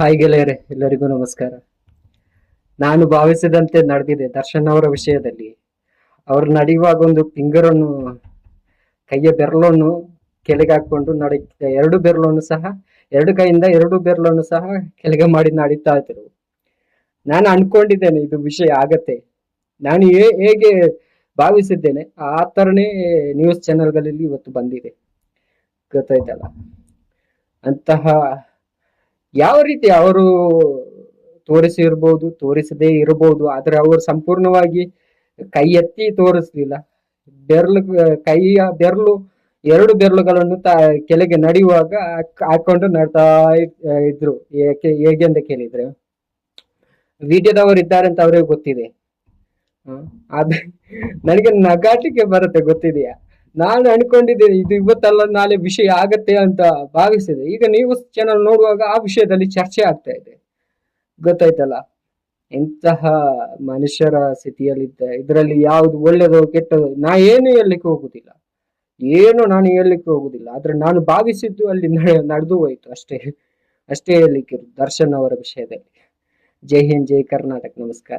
Hi ಗೆಳೆಯರೆ, ಎಲ್ಲರಿಗೂ ನಮಸ್ಕಾರ. ನಾನು ಭಾವಿಸಿದಂತೆ ನಡೆದಿದೆ ದರ್ಶನ್ ಅವರ ವಿಷಯದಲ್ಲಿ. ಅವರು ನಡೆಯುವಾಗ ಒಂದು ಫಿಂಗರನ್ನು, ಕೈಯ ಬೆರಳನ್ನು ಕೆಳಗೆ ಹಾಕೊಂಡು ನಡೆ, ಎರಡು ಬೆರಳನ್ನು ಸಹ, ಎರಡು ಕೈಯಿಂದ ಎರಡು ಬೆರಳನ್ನು ಸಹ ಕೆಳಗೆ ಮಾಡಿ ನಡೀತಾ ಇದ್ರು. ನಾನು ಅನ್ಕೊಂಡಿದ್ದೇನೆ ಇದು ವಿಷಯ ಆಗತ್ತೆ. ನಾನು ಹೇಗೆ ಭಾವಿಸಿದ್ದೇನೆ, ಆ ಥರನೇ ನ್ಯೂಸ್ ಚಾನೆಲ್ಗಳಲ್ಲಿ ಇವತ್ತು ಬಂದಿದೆ. ಗೊತ್ತಾಯ್ತಲ್ಲ? ಅಂತಹ ಯಾವ ರೀತಿ ಅವರು ತೋರಿಸಿರ್ಬೋದು, ತೋರಿಸದೇ ಇರಬಹುದು ಆದ್ರೆ ಅವರು ಸಂಪೂರ್ಣವಾಗಿ ಕೈ ಎತ್ತಿ ತೋರಿಸ್ಲಿಲ್ಲ. ಬೆರಳು ಕೈಯ ಬೆರಳು ಎರಡು ಬೆರಳುಗಳನ್ನು ತ, ಕೆಳಗೆ ನಡೆಯುವಾಗ ಹಾಕ್- ಹಾಕೊಂಡು ನಡ್ತಾ ಇದ್- ಇದ್ರು. ಏಕೆ, ಹೇಗೆ ಅಂತ ಕೇಳಿದ್ರೆ ವಿಡಿಯೋದವರು ಇದ್ದಾರೆ ಅಂತ ಅವ್ರಿಗೆ ಗೊತ್ತಿದೆ. ನನಗೆ ನಗಾಟಿಕೆ ಬರುತ್ತೆ, ಗೊತ್ತಿದೆಯಾ? ನಾನು ಅನ್ಕೊಂಡಿದ್ದೇನೆ, ಇದು ಇವತ್ತಲ್ಲ ನಾಳೆ ವಿಷಯ ಆಗತ್ತೆ ಅಂತ ಭಾವಿಸಿದೆ. ಈಗ ನೀವು ಚಾನಲ್ ನೋಡುವಾಗ ಆ ವಿಷಯದಲ್ಲಿ ಚರ್ಚೆ ಆಗ್ತಾ ಇದೆ. ಗೊತ್ತಾಯ್ತಲ್ಲ? ಇಂತಹ ಮನುಷ್ಯರ ಸ್ಥಿತಿಯಲ್ಲಿದ್ದ, ಇದರಲ್ಲಿ ಯಾವುದು ಒಳ್ಳೇದೋ ಕೆಟ್ಟದೋ ನಾ ಏನು ಹೇಳಲಿಕ್ಕೆ ಹೋಗುದಿಲ್ಲ. ಏನು ನಾನು ಹೇಳಲಿಕ್ಕೆ ಹೋಗುದಿಲ್ಲ. ಆದ್ರೆ ನಾನು ಭಾವಿಸಿದ್ದು ಅಲ್ಲಿ ನಡೆದು ಹೋಯ್ತು ಅಷ್ಟೇ. ಅಷ್ಟೇ ಹೇಳಲಿಕ್ಕೆ ದರ್ಶನ್ ಅವರ ವಿಷಯದಲ್ಲಿ. ಜೈ ಹಿಂದ್, ಜೈ ಕರ್ನಾಟಕ. ನಮಸ್ಕಾರ.